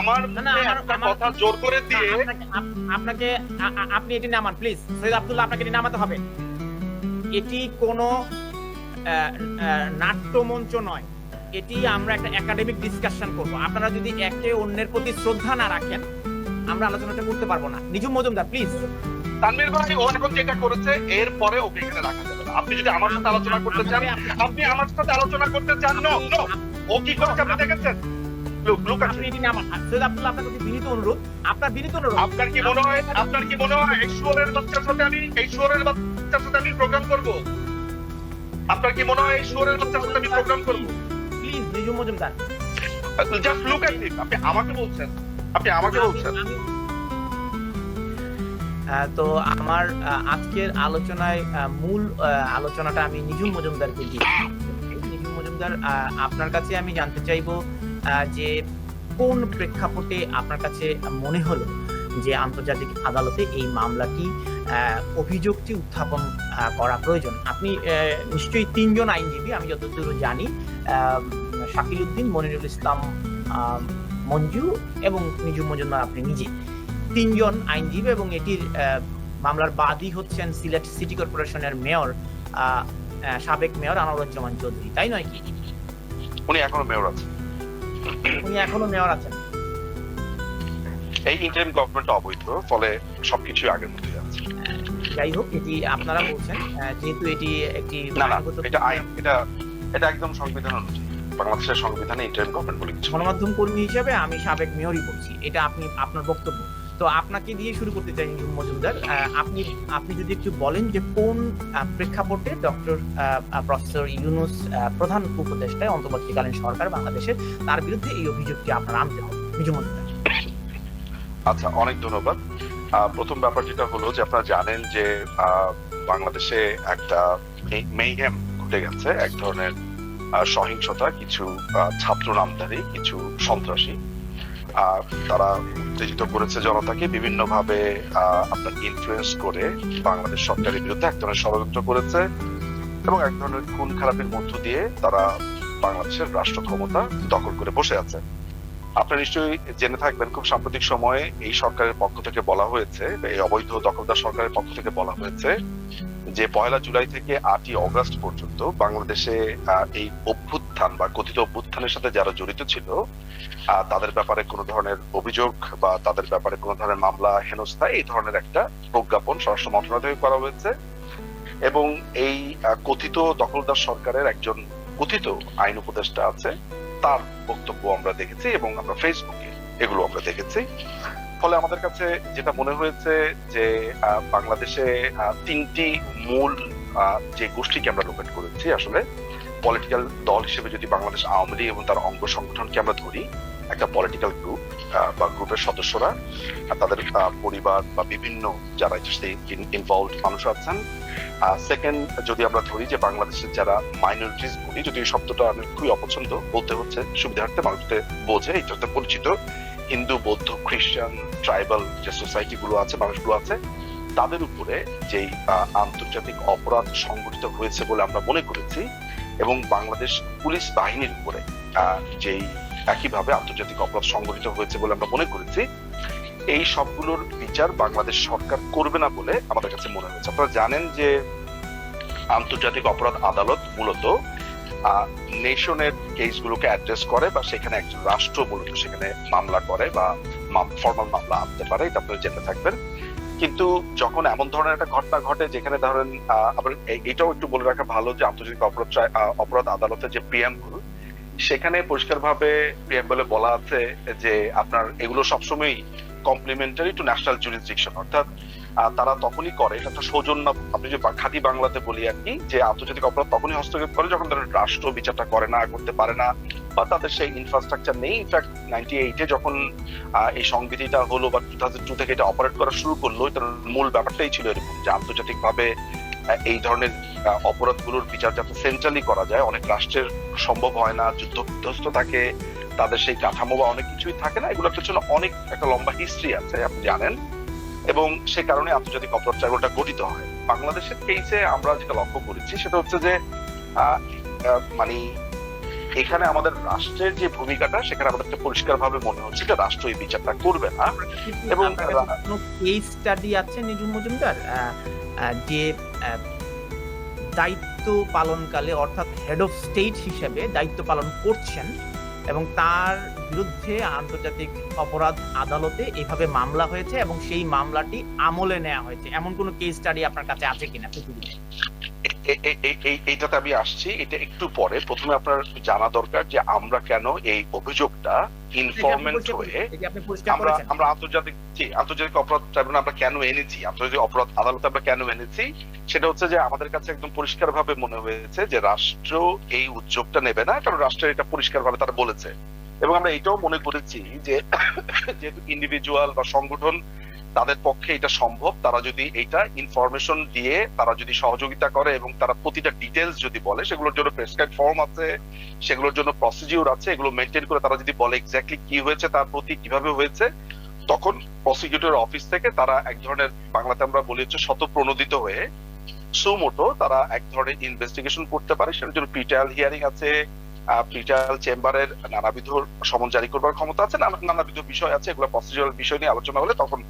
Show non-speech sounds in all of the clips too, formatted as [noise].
আমার একটা কথা জোর করে দিয়ে আপনাকে আপনি এটি নামান প্লিজ সৈয়দ আব্দুল্লাহ আপনাকে এটি নামাতে হবে। এটি কোনো নাট্যমঞ্চ নয়। এটি আমরা একটা একাডেমিক ডিসকাশন করব। আপনারা যদি একে অন্যের প্রতি শ্রদ্ধা না রাখেন আমরা আলোচনাটা করতে পারব না। নিজুম মজুমদার প্লিজ তানভীর ভাই ও এখন যেটা করেছে এর পরে ওকে এখানে রাখা যাবে না। আপনি যদি আমার সাথে আলোচনা করতে চান আপনি আমার সাথে আলোচনা করতে চান নো ও কি করছে আপনি দেখেছেন? লুক লুক আপনি এটি নামান আর সৈয়দ আব্দুল্লাহ আপনার প্রতি বিনীত অনুরোধ। আপনার বিনীত অনুরোধ। আপনার কি মনে হয়? আপনার কি মনে হয়? এই শুয়োরের বাচ্চার সাথে আমি এই শুয়োরের বাচ্চার সাথে আমি প্রোগ্রাম করব? আপনার কি মনে হয় এই শুয়োরের বাচ্চার সাথে আমি প্রোগ্রাম করব? Please Nijum Majumdar just look at him আপনি আমাকে বলছেন। আপনি আমাকে বলছেন। তো আমার আজকের আলোচনায় মূল আহ, আলোচনাটা আমি নিজুম মজুমদারকে দিই। নিজুম মজুমদার আহ, আপনার কাছে আমি জানতে চাইব যে কোন প্রেক্ষাপটে আপনার কাছে মনে হলো যে আন্তর্জাতিক আদালতে এই মামলাটি অভিযোগটি উত্থাপন করা প্রয়োজন? আপনি নিশ্চয়ই তিনজন আইনজীবী, আমি যতদূর জানি শাকিল উদ্দিন, মনিরুল ইসলাম মঞ্জু এবং নিজু মজুমদার আপনি নিজে। তিনজন আইনজীবী এবং এটির মামলার বাদী হচ্ছেন সিলেট সিটি কর্পোরেশনের মেয়র সাবেক মেয়র আনোয়ারুজ্জামান চৌধুরী, তাই নয় কি? উনি এখনও মেয়র আছেন। উনি এখনও মেয়র আছেন। এই ইন্টারিম গভর্নমেন্ট অবৈধ ফলে সবকিছু আগের মতো যাচ্ছে। যাই হোক এটি আপনারা বলছেন যেহেতু এটি একটি না না এটা আইন এটা এটা একদম সংবিধান অনুযায়ী বাংলাদেশের সংবিধানে ইন্টারিম গভর্নমেন্ট বলে কিছু গণমাধ্যম কর্মী হিসেবে আমি সাবেক মেয়রই বলছি এটা আপনি আপনার বক্তব্য। তো আপনাকে দিয়ে শুরু করতে চাই, মজুমদার। আপনি আপনি যদি একটু বলেন যে কোন প্রেক্ষাপটে ডক্টর প্রফেসর ইউনুস প্রধান উপদেষ্টায় অন্তর্বর্তীকালীন সরকার বাংলাদেশের তার বিরুদ্ধে এই অভিযোগটি আপনার আনতে হবে। নিজুম মজুমদার। আচ্ছা অনেক ধন্যবাদ। প্রথম ব্যাপার যেটা হলো যে আপনারা জানেন যে বাংলাদেশে একটা মেইহেম ঘটে গেছে। এক ধরনের সহিংসতা, কিছু ছাত্র নামধারী কিছু সন্ত্রাসী। তারা উত্তেজিত করেছে জনতাকে বিভিন্ন ভাবে আপনার ইনফ্লুয়েন্স করে বাংলাদেশ সরকারের বিরুদ্ধে এক ধরনের ষড়যন্ত্র করেছে এবং এক ধরনের খুন খারাপের মধ্য দিয়ে তারা বাংলাদেশের রাষ্ট্র ক্ষমতা দখল করে বসে আছে। আপনারা নিশ্চয়ই জেনে থাকবেন, খুব সাম্প্রতিক সময়ে এই সরকারের পক্ষ থেকে বলা হয়েছে, এই অবৈধ দখলদার সরকারের পক্ষ থেকে বলা হয়েছে যে পয়লা জুলাই থেকে আটই অগস্ট পর্যন্ত বাংলাদেশে এই অভ্যুত্থান বা কথিত অভ্যুত্থানের সাথে যারা জড়িত ছিল তাদের ব্যাপারে কোনো ধরনের অভিযোগ বা তাদের ব্যাপারে কোনো ধরনের মামলা, হেনস্থা, এই ধরনের একটা প্রজ্ঞাপন স্বরাষ্ট্র মন্ত্রণালয় থেকে করা হয়েছে এবং এই কথিত দখলদার সরকারের একজন কথিত আইন উপদেষ্টা আছে তার বক্তব্য আমরা দেখেছি এবং আমরা ফেসবুকে এগুলো আমরা দেখেছি। ফলে আমাদের কাছে যেটা মনে হয়েছে যে বাংলাদেশে তিনটি মূল যে গোষ্ঠীকে আমরা লোকেট করেছি আসলে পলিটিক্যাল দল হিসেবে যদি বাংলাদেশ আওয়ামী লীগ এবং তার অঙ্গ সংগঠনকে আমরা ধরি একটা পলিটিক্যাল গ্রুপ বা গ্রুপের সদস্যরা তাদের পরিবার বা বিভিন্ন যারা ইনভলভ মানুষ আছেন। সেকেন্ড যদি আমরা ধরি যে বাংলাদেশের যারা মাইনরিটিস বলি, যদি শব্দটা আমি খুবই অপছন্দ বলতে হচ্ছে, সুবিধার্থে মানুষতে বোঝে এই এটাতে পরিচিত। হিন্দু, বৌদ্ধ, খ্রিস্টান, ট্রাইবাল যে সোসাইটি গুলো আছে, মানুষগুলো আছে, তাদের উপরে যেই আন্তর্জাতিক অপরাধ সংঘটিত হয়েছে বলে আমরা মনে করেছি, এবং বাংলাদেশ পুলিশ বাহিনীর উপরে যেই একইভাবে আন্তর্জাতিক অপরাধ সংগঠিত হয়েছে বলে আমরা মনে করেছি। এই সবগুলোর বিচার বাংলাদেশ সরকার করবে না বলে আমাদের কাছে মনে হয়েছে। আপনারা জানেন যে আন্তর্জাতিক অপরাধ আদালত মূলত নেশনের কেসগুলোকে অ্যাড্রেস করে বা সেখানে একজন রাষ্ট্র মূলত সেখানে মামলা করে বা ফর্মাল মামলা আনতে পারে, এটা আপনারা জেনে থাকবেন। কিন্তু যখন এমন ধরনের একটা ঘটনা ঘটে যেখানে ধরেন আবার এটাও একটু বলে রাখা ভালো যে আন্তর্জাতিক অপরাধ অপরাধ আদালতের যে প্রিয়াম্বল সেখানে পরিষ্কারভাবে প্রিয়াম্বলে বলা আছে যে আপনার এগুলো সবসময় কমপ্লিমেন্টারি টু ন্যাশনাল জুরিসডিকশন অর্থাৎ তারা তখনই করে, এটা তো সৌজন্য, আপনি যে খাঁটি বাংলাতে বলি আর কি, যে আন্তর্জাতিক অপরাধ তখনই হস্তক্ষেপ করে যখন তারা রাষ্ট্র বিচারটা করে না, করতে পারে না, বা তাদের সেই ইনফ্রাস্ট্রাকচার নেই। ইনফ্যাক্ট নাইনটি এইটে যখন এই সংবিধিটা হলো বা টু থাউজেন্ড টু থেকে এটা অপারেট করা শুরু করল, এটার মূল ব্যাপারটাই ছিল এরকম যে আন্তর্জাতিক ভাবে এই ধরনের অপরাধগুলোর বিচার যাতে সেন্ট্রালি করা যায়। অনেক রাষ্ট্রের সম্ভব হয় না যুদ্ধ বিধ্বস্ত থাকে তাদের সেই কাঠামো বা অনেক কিছুই থাকে না। এগুলোর পেছনে অনেক একটা লম্বা হিস্ট্রি আছে আপনি জানেন। এবং সে কারণে আন্তর্জাতিক অপরাধ ট্রাইব্যুনালটা গঠিত হয়। বাংলাদেশের কেসে আমরা যেটা লক্ষ্য করেছি সেটা হচ্ছে যে মানে এখানে আমাদের রাষ্ট্রের যে ভূমিকাটা সেখানে আমাদেরকে পরিষ্কার ভাবে মনে হচ্ছে যে রাষ্ট্র এই বিচারটা করবে না। এবং কেস স্টাডি আছে নিজুম মজুমদার? যে দায়িত্ব পালনকালে, অর্থাৎ হেড অফ স্টেট হিসেবে দায়িত্ব পালন করছেন এবং তার বিরুদ্ধে আন্তর্জাতিক অপরাধ আদালতে এভাবে মামলা হয়েছে এবং সেই মামলাটি আমলে নেওয়া হয়েছে। এমন কোনো কেস স্টাডি আপনার কাছে আছে কিনা? পৃথিবীতে এইটাতে আমি আসছি এটা একটু পরে। প্রথমে আপনার জানা দরকার যে আমরা কেন এই অভিযোগটা ইনফরমেন্ট হয়ে আমরা আমরা আন্তর্জাতিক আন্তর্জাতিক অপরাধ ট্রাইব্যুনাল আমরা কেন এনেছি? আন্তর্জাতিক অপরাধ আদালতে আমরা কেন এনেছি? সেটা হচ্ছে যে আমাদের কাছে একদম পরিষ্কার ভাবে মনে হয়েছে যে রাষ্ট্র এই উদ্যোগটা নেবে না কারণ রাষ্ট্রের এটা পরিষ্কার ভাবে তারা বলেছে। এবং আমরা এটাও মনে করেছি যে [coughs] যেহেতু ইন্ডিভিজুয়াল বা সংগঠন তাদের পক্ষে এটা সম্ভব। তারা যদি এটা ইনফরমেশন দিয়ে, তারা যদি সহযোগিতা করে এবং তারা প্রতিটা ডিটেলস যদি বলে, সেগুলোর জন্য প্রেসক্রাইব ফর্ম আছে, সেগুলোর জন্য প্রসিডিউর আছে, এগুলো মেনটেন করে তারা যদি বলে এক্স্যাক্টলি কি হয়েছে, তার প্রতি কীভাবে হয়েছে, তখন প্রসিকিউটর অফিস থেকে তারা এক ধরনের, বাংলাতে আমরা বলি হচ্ছে শতপ্রণোদিত হয়ে সুমোটো তারা এক ধরনের ইনভেস্টিগেশন করতে পারে। সেটার জন্য প্রিট্রায়াল হিয়ারিং আছে প্রিট্রায়াল চেম্বারের নানাবিধ সমন জারি করবার ক্ষমতা আছে, নানা- নানাবিধ বিষয় আছে, এগুলো প্রসিডিউরাল বিষয় নিয়ে আলোচনা হলে তখন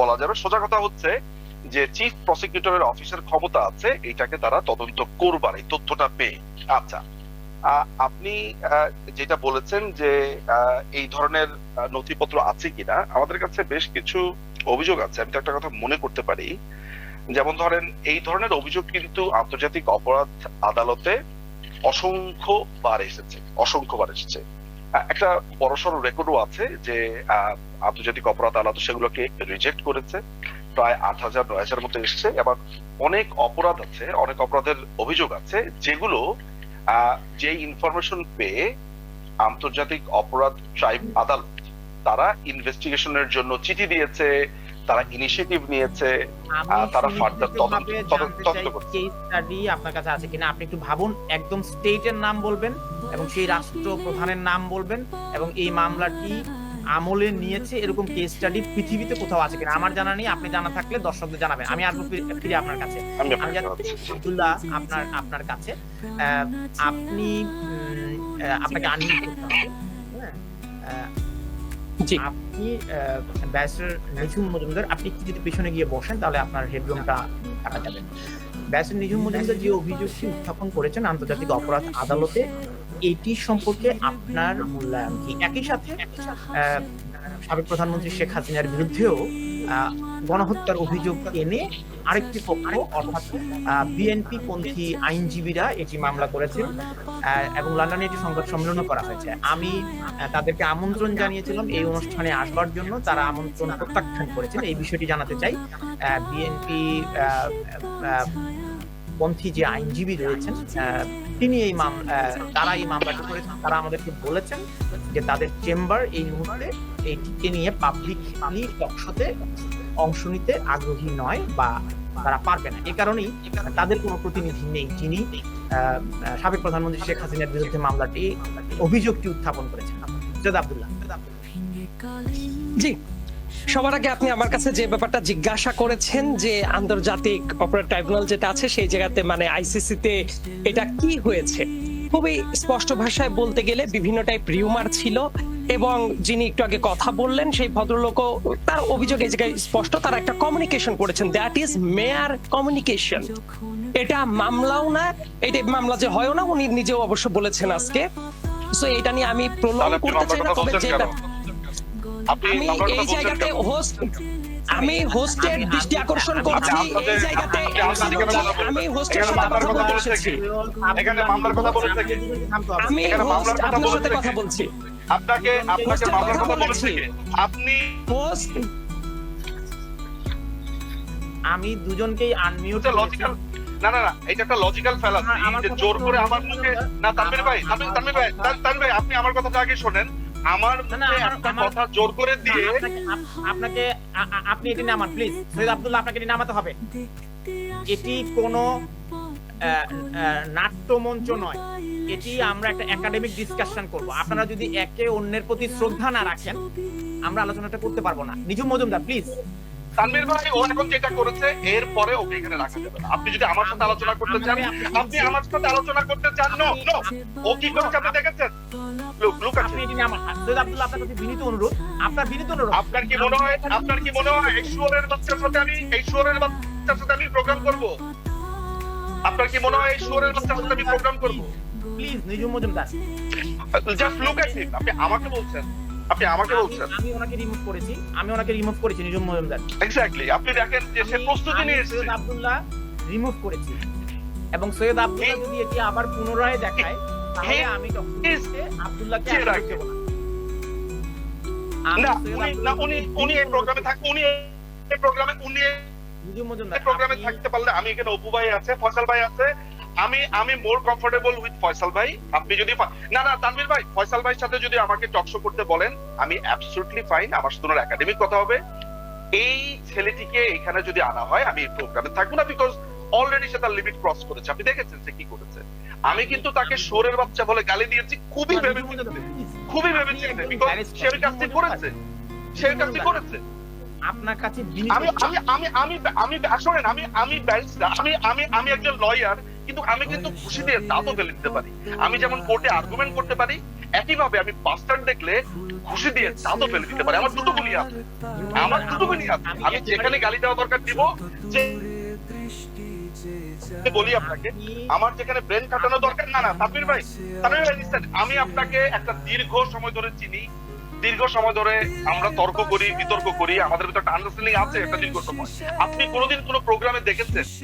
বলা যাবে। সোজা কথা হচ্ছে যে চিফ প্রসিকিউটরের অফিসের ক্ষমতা আছে, এটাকে তারা তদন্ত করবার, এই তথ্যটা পেয়ে। আচ্ছা আপনি যেটা বলেছেন যে এই ধরনের নথিপত্র আছে কিনা, আমাদের কাছে বেশ কিছু অভিযোগ আছে। আমি তো একটা কথা মনে করতে পারি। যেমন ধরেন, এই ধরনের অভিযোগ কিন্তু আন্তর্জাতিক অপরাধ আদালতে অসংখ্য বার এসেছে অসংখ্য বার এসেছে। একটা বড়সড় রেকর্ডও আছে যে আন্তর্জাতিক অপরাধ আদালত সেগুলোকে রিজেক্ট করেছে। প্রায় আট হাজার নয় হাজার মতো এসছে। এবার অনেক অপরাধ আছে অনেক অপরাধের অভিযোগ আছে যেগুলো যে ইনফরমেশন পেয়ে আন্তর্জাতিক অপরাধ ট্রাইব আদালত তারা ইনভেস্টিগেশনের জন্য চিঠি দিয়েছে তারা ইনিশিয়েটিভ নিয়েছে তারা further তদন্ত- তদন্ত- করছে। আপনার কাছে আছে কিনা? আপনি একটু ভাবুন একদম স্টেটের নাম বলবেন এবং সেই রাষ্ট্র প্রধানের নাম বলবেন এবং এই মামলাটি আমলে নিয়েছে এরকম কেস স্টাডি পৃথিবীতে কোথাও আছে কিনা? আমার জানা নেই আপনি জানা থাকলে দর্শকদের জানাবেন। আমি আসব ফিরে- আপনার কাছে। আমি আব্দুল্লাহ আপনার আপনার কাছে। আহ, আপনি আপনাকে আনমিউট করতে হবে। হ্যাঁ? আহ, আপনি ব্যাসের নিঝুম মজুমদার আপনি একটু যদি পেছনে গিয়ে বসেন তাহলে আপনার হেডরুমটা কাটা যাবে। ব্যাসের নিঝুম মজুমদার যে অভিযোগটি উত্থাপন করেছেন আন্তর্জাতিক অপরাধ আদালতে, এটি সম্পর্কে আপনার মূল্যায়ন কি? একই সাথে সাবেক প্রধানমন্ত্রী শেখ হাসিনার বিরুদ্ধেও গণহত্যার অভিযোগ এনে আরেকটি পক্ষ অর্থাৎ বিএনপি পন্থী আইনজীবীরা এটি মামলা করেছেন আহ, এবং লন্ডনে এটি সংবাদ সম্মেলনও করা হয়েছে। আমি তাদেরকে আমন্ত্রণ জানিয়েছিলাম এই অনুষ্ঠানে আসবার জন্য। তারা আমন্ত্রণ প্রত্যাখ্যান করেছেন। এই বিষয়টি জানাতে চাই বিএনপি পন্থী যে আইনজীবী রয়েছেন তিনি এই মাম আহ, তারা এই মামলাটি করেছেন। তারা আমাদেরকে বলেছেন যে তাদের চেম্বার এই মুহূর্তে এইটিকে নিয়ে পাবলিকলি টকশোতে অংশ নিতে আগ্রহী নয় বা তারা পারবে না। এ কারণেই তাদের কোনো প্রতিনিধি নেই যিনি সাবেক প্রধানমন্ত্রী শেখ হাসিনার বিরুদ্ধে মামলাটি, অভিযোগটি উত্থাপন করেছেন। জাদ আব্দুল্লাহ। জি, সবার আগে আপনি আমার কাছে যে ব্যাপারটা জিজ্ঞাসা করেছেন যে আন্তর্জাতিক অপরাধ ট্রাইব্যুনাল যেটা আছে সেই জায়গাতে মানে আইসিসিতে এটা কি হয়েছে? খুবই স্পষ্ট ভাষায় বলতে গেলে বিভিন্ন টাইপ রিউমার ছিল এবং যিনি একটু আগে কথা বললেন সেই ভদ্রলোকও তার অভিযোগ এই জায়গায় স্পষ্ট তারা একটা কমিউনিকেশন করেছেন। দ্যাট ইজ মেয়ার কমিউনিকেশন এটা মামলাও না এটা মামলা যে হয়ও না উনি নিজেও অবশ্য বলেছেন আজকে। সো এটা নিয়ে আমি প্রলং করতে চাই না তবে বলছেন যে কেন? আপনি আমি এই জায়গাতে হোস্ট আমি হোস্টের দৃষ্টি আকর্ষণ করছি এই জায়গাতে? আমি হোস্টের সাথে কথা বলতে এসেছি এখানে মামলার কথা বলেছে। কি? আমি মামলার হোস্ট কথা আপনার সাথে কথা বলছি। আপনাকে আপনাকে মামলার কথা বলেছে। কি? আপনি হোস্ট আমি দুজনকেই আনমিউট এটা লজিক্যাল না না না এটা একটা লজিক্যাল ফ্যালাসি যে জোর করে আমার মুখে না তানভীর ভাই তানভীর তানভীর ভাই তান- তানভীর ভাই আপনি আমার কথাটা আগে শোনেন। আমার একটা কথা জোর করে দিয়ে আপনাকে আপনি এটি নামান প্লিজ সৈয়দ আব্দুল্লাহ আপনাকে এটি নামাতে হবে। এটি কোনো নাট্যমঞ্চ নয়। এটি আমরা একটা একাডেমিক ডিসকাশন করব। আপনারা যদি একে অন্যের প্রতি শ্রদ্ধা না রাখেন আমরা আলোচনাটা করতে পারব না। নিজুম মজুমদার প্লিজ তানভীর ভাই ও এখন যেটা করেছে এর পরে ওকে এখানে রাখা যাবে না। আপনি যদি আমার সাথে আলোচনা করতে চান আপনি আমার সাথে আলোচনা করতে চান নো ও কি করেছে আপনি দেখেছেন? লুক লুক আপনি এটি নিয়ে আমার সৈয়দ আব্দুল্লাহ আপনার কাছে বিনীত অনুরোধ আপনার বিনীত অনুরোধ। আপনার কি মনে হয় আপনার কি মনে হয় এই শুয়োরের বাচ্চার সাথে আমি এই শুয়োরের বাচ্চার সাথে আমি প্রোগ্রাম করব? আপনার কি মনে হয় এই শুয়োরের বাচ্চার সাথে আমি প্রোগ্রাম করব? Please Nijum Majumdar just look at him আপনি আমাকে বলছেন আপনি আমাকে বলছেন। আমি ওনাকে রিমুভ করেছি আমি ওনাকে রিমুভ করেছি নিজুম মজুমদার এক্স্যাক্টলি আপনি দেখেন যে সে প্রস্তুতি নিয়ে সৈয়দ আব্দুল্লাহ রিমুভ করেছি। এবং সৈয়দ আব্দুল্লাহ যদি এটি আবার পুনরায় দেখায় তাহলে আমি আব্দুল্লাহকে রাখবে? না। আমি উনি না উনি উনি এই প্রোগ্রামে থাক উনি এই প্রোগ্রামে উনি এই প্রোগ্রামে থাকতে পারলে আমি এখানে অপু ভাই আছে ফয়সাল ভাই আছে আমি আমি মোর কমফোর্টেবল উইথ ফয়সাল ভাই আপনি যদি না না তানভীর ভাই ফয়সাল ভাইয়ের সাথে যদি আমাকে টকশো করতে বলেন আমি অ্যাবসলিউটলি ফাইন আমার সাথে একাডেমিক কথা হবে এই ছেলেটিকে এখানে যদি আনা হয় আমি প্রোগ্রামে থাকব না বিকজ অলরেডি সে তার লিমিট ক্রস করেছে। আপনি দেখেছেন সে কি করেছে? আমি কিন্তু তাকে সোরের বাচ্চা বলে গালি দিয়েছি খুবই ভেবে। খুবই ভেবে সে কাজটি করেছে। সে কাজটি করেছে। আপনার কাছে আমি আমি আমি আমি আমি শোনেন আমি আমি ব্যারিস্টার আমি আমি আমি একজন লয়ার কিন্তু আমি কিন্তু খুশি দিয়ে দাঁতও ফেলে দিতে পারি। আমি যেমন কোর্টে আর্গুমেন্ট করতে পারি একইভাবে আমি বাস্টার্ড দেখলে খুশি দিয়ে দাঁতও ফেলে দিতে পারি। আমার দুটো গুলি আছে। আমার দুটো গুলি আছে। আমি যেখানে গালি দেওয়া দরকার দিব যে বলি আপনাকে, আমার যেখানে ব্রেন কাটানো দরকার, না না, তাপির ভাই তাপির ভাই আমি আপনাকে একটা দীর্ঘ সময় ধরে চিনি। দীর্ঘ সময় ধরে আমরা তর্ক করি, বিতর্ক করি, আমাদের ভিতরে একটা আন্ডারস্ট্যান্ডিং আছে একটা দীর্ঘ সময়। আপনি কোনোদিন কোনো প্রোগ্রামে দেখেছেন?